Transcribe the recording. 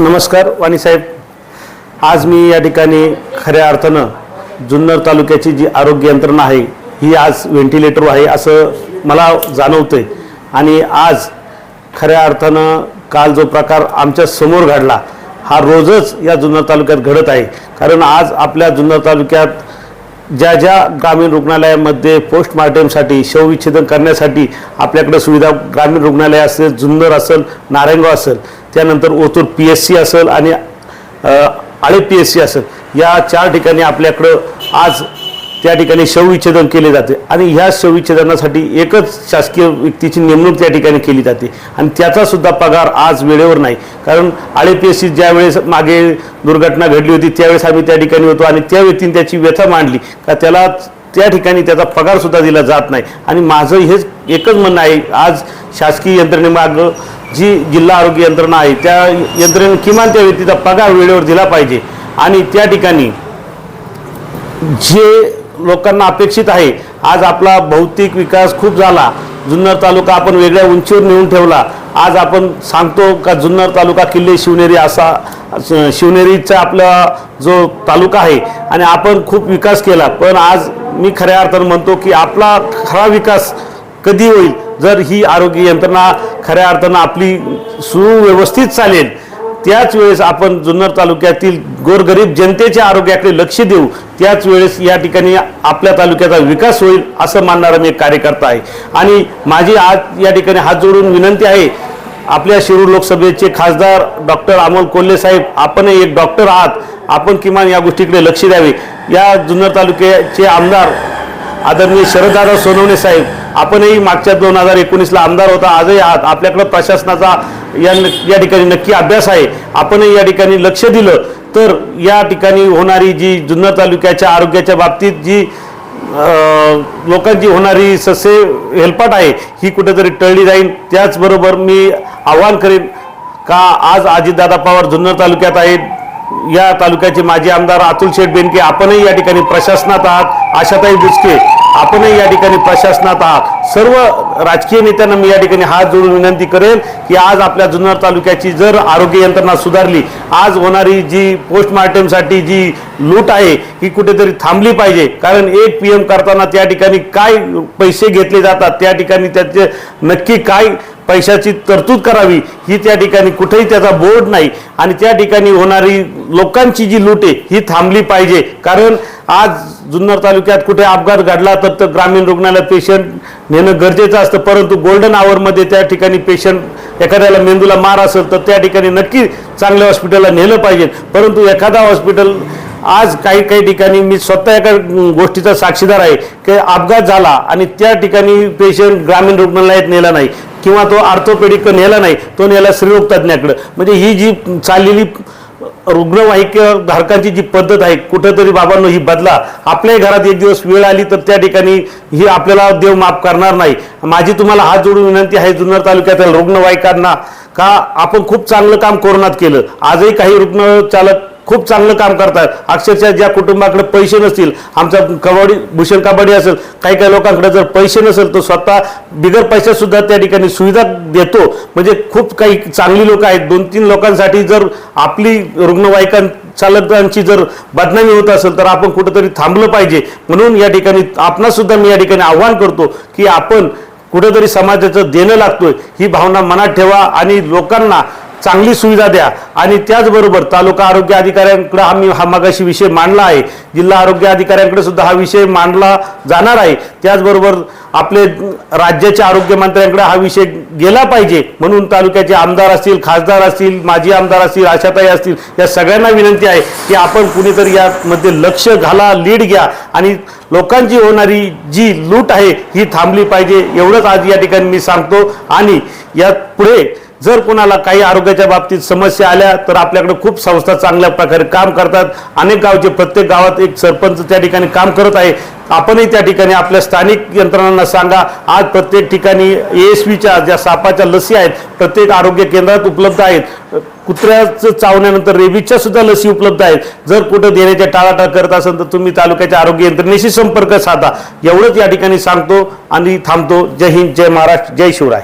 नमस्कार वाणीसाहेब आज मी या ठिकाणी खऱ्या अर्थानं जुन्नर तालुक्याची जी आरोग्य यंत्रणा आहे ही आज व्हेंटिलेटर आहे असं मला जाणवतंय. आणि आज खऱ्या अर्थानं काल जो प्रकार आमच्यासमोर घडला हा रोजच या जुन्नर तालुक्यात घडत आहे. कारण आज आपल्या जुन्नर तालुक्यात ज्या ज्या ग्रामीण रुग्णालयामध्ये पोस्टमार्टमसाठी शवविच्छेदन करण्यासाठी आपल्याकडे सुविधा ग्रामीण रुग्णालय असेल जुन्नर असेल नारायणगाव असेल त्यानंतर ओतूर पी एस सी असेल आणि आळे पी एस सी असेल या चार ठिकाणी आपल्याकडं आज त्या ठिकाणी शवविच्छेदन केले जाते. आणि ह्या शवविच्छेदनासाठी एकच शासकीय व्यक्तीची नेमणूक त्या ठिकाणी केली जाते. आणि त्याचासुद्धा पगार आज वेळेवर नाही. कारण आळे पी एस सी ज्यावेळेस मागे दुर्घटना घडली होती त्यावेळेस आम्ही त्या ठिकाणी होतो आणि त्या व्यक्तीने त्याची व्यथा मांडली. का त्याला त्या ठिकाणी त्याचा पगारसुद्धा दिला जात नाही. आणि माझं हेच एकच म्हणणं आहे. आज शासकीय यंत्रणेमागं जी जिल्हा आरोग्य यंत्रणा आहे त्या यंत्रणेने किमान त्या व्यक्तीचा पगार वेळेवर दिला पाहिजे? आणि त्या ठिकाणी जे लोकांना अपेक्षित आहे आज आपला भौतिक विकास खूप झाला. जुन्नर तालुका आपण वेगळ्या उंचीवर नेऊन ठेवला. आज आपण सांगतो का जुन्नर तालुका किल्ले शिवनेरी असा शिवनेरीचा आपला जो तालुका आहे आणि आपण खूप विकास केला. पण आज मी खऱ्या अर्थानं म्हणतो की आपला खरा विकास कधी होईल? जर ही आरोग्य यंत्रणा खऱ्या अर्थानं आपली सुव्यवस्थित चालेल त्याच वेळेस आपण जुन्नर तालुक्यातील गोरगरीब जनतेच्या आरोग्याकडे लक्ष देऊ त्याच वेळेस या ठिकाणी आपल्या तालुक्याचा विकास होईल असं मानणारा मी एक कार्यकर्ता आहे. आणि माझी आज या ठिकाणी हात जोडून विनंती आहे आपल्या शिरूर लोकसभेचे खासदार डॉक्टर अमोल कोल्हे साहेब आपणही एक डॉक्टर आहात आपण किमान या गोष्टीकडे लक्ष द्यावे. या जुन्नर तालुक्याचे आमदार आदरणीय शरददादा सोनवणे साहेब आपणही मागच्या दोन हजार एकोणीसला आमदार होता आजही आहात. आपल्याकडं प्रशासनाचा या या ठिकाणी नक्की अभ्यास आहे. आपणही या ठिकाणी लक्ष दिलं तर या ठिकाणी होणारी जी जुन्नर तालुक्याच्या आरोग्याच्या बाबतीत जी लोकांची होणारी ससे हेलपाट आहे ही कुठेतरी टळली जाईल. त्याचबरोबर मी आवाहन करेन का आज अजितदादा पवार जुन्नर तालुक्यात आहेत. या तालुक्याचे माजी आमदार अतुल शेठ बेनके आपणही या ठिकाणी प्रशासनात आहात. आशाताई बुचके आपणही या ठिकाणी प्रशासनात आहात. सर्व राजकीय नेत्यांना मी या ठिकाणी हात जोडून विनंती करेन की आज आपल्या जुन्नर तालुक्याची जर आरोग्य यंत्रणा सुधारली आज होणारी जी पोस्टमार्टमसाठी जी लूट आहे ही कुठेतरी थांबली पाहिजे. कारण एक पी एम करताना त्या ठिकाणी काय पैसे घेतले जातात त्या ठिकाणी त्याचे नक्की काय पैशाची तरतूद करावी ही त्या ठिकाणी कुठेही त्याचा बोर्ड नाही. आणि त्या ठिकाणी होणारी लोकांची जी लूट आहे ही थांबली पाहिजे. कारण आज जुन्नर तालुक्यात कुठे अपघात घडला तर तर ग्रामीण रुग्णालय पेशंट नेणं गरजेचं असतं परंतु गोल्डन आवरमध्ये त्या ठिकाणी पेशंट एखाद्याला मेंदूला मार असेल तर त्या ठिकाणी नक्की चांगल्या हॉस्पिटलला नेलं पाहिजे. परंतु एखादा हॉस्पिटल आज काही काही ठिकाणी मी स्वतः एका गोष्टीचा साक्षीदार आहे की अपघात झाला आणि त्या ठिकाणी पेशंट ग्रामीण रुग्णालयात नेला नाही किंवा तो आर्थोपेडिक नेला नाही तो नेला स्त्रीरोग म्हणजे ही जी चाललेली रुग्णवाहिका धारकांची जी पद्धत आहे कुठंतरी बाबांनो ही बदला. आपल्याही घरात एक दिवस वेळ आली तर त्या ठिकाणी ही आपल्याला देव माफ करणार नाही. माझी तुम्हाला हात जोडून विनंती आहे जुन्नर तालुक्यातील रुग्णवाहिकांना का आपण खूप चांगलं काम कोरोनात केलं. आजही काही रुग्ण चालक खूप चांगलं काम करतात. अक्षरशः ज्या कुटुंबाकडे पैसे नसतील आमचा कबड्डी भूषण कबड्डी असेल काही काही लोकांकडे जर पैसे नसेल तर स्वतः बिगर पैशासुद्धा त्या ठिकाणी सुविधा देतो. म्हणजे खूप काही चांगली लोक आहेत. दोन तीन लोकांसाठी जर आपली रुग्णवाहिका चालकांची जर बदनामी होत असेल तर आपण कुठंतरी थांबलं पाहिजे. म्हणून या ठिकाणी आपणासुद्धा मी या ठिकाणी आव्हान करतो की आपण कुठंतरी समाजाचं देणं लागतोय. ही भावना मनात ठेवा आणि लोकांना चांगली सुविधा द्या. आणि त्याचबरोबर तालुका आरोग्य अधिकाऱ्यांकडे आम्ही हा मागाशी विषय मांडला आहे. जिल्हा आरोग्य अधिकाऱ्यांकडे सुद्धा हा विषय मांडला जाणार आहे. त्याचबरोबर आपले राज्याच्या आरोग्यमंत्र्यांकडे हा विषय गेला पाहिजे. म्हणून तालुक्याचे आमदार असतील खासदार असतील माजी आमदार असतील आशाताई असतील या सगळ्यांना विनंती आहे की आपण कुणीतरी यामध्ये लक्ष घाला लीड घ्या आणि लोकांची होणारी जी लूट आहे ही थांबली पाहिजे. एवढंच आज या ठिकाणी मी सांगतो. आणि यात पुढे जर कोणाला काही आरोग्याच्या बाबतीत समस्या आल्या तर आपल्याकडे खूप संस्था चांगल्या प्रकारे काम करतात. अनेक गावचे प्रत्येक गावात एक सरपंच त्या ठिकाणी काम करत आहे. आपणही त्या ठिकाणी आपल्या स्थानिक यंत्रणांना सांगा. आज प्रत्येक ठिकाणी ए एस व्हीच्या ज्या सापाच्या लसी आहेत प्रत्येक आरोग्य केंद्रात उपलब्ध आहेत. कुत्र्याचं चावण्यानंतर रेबीजच्या सुद्धा लसी उपलब्ध आहेत. जर कुठं देण्याच्या टाळाटाळ करत असेल तर तुम्ही तालुक्याच्या आरोग्य यंत्रणेशी संपर्क साधा. एवढंच या ठिकाणी सांगतो आणि थांबतो. जय हिंद जय महाराष्ट्र जय शिवराय.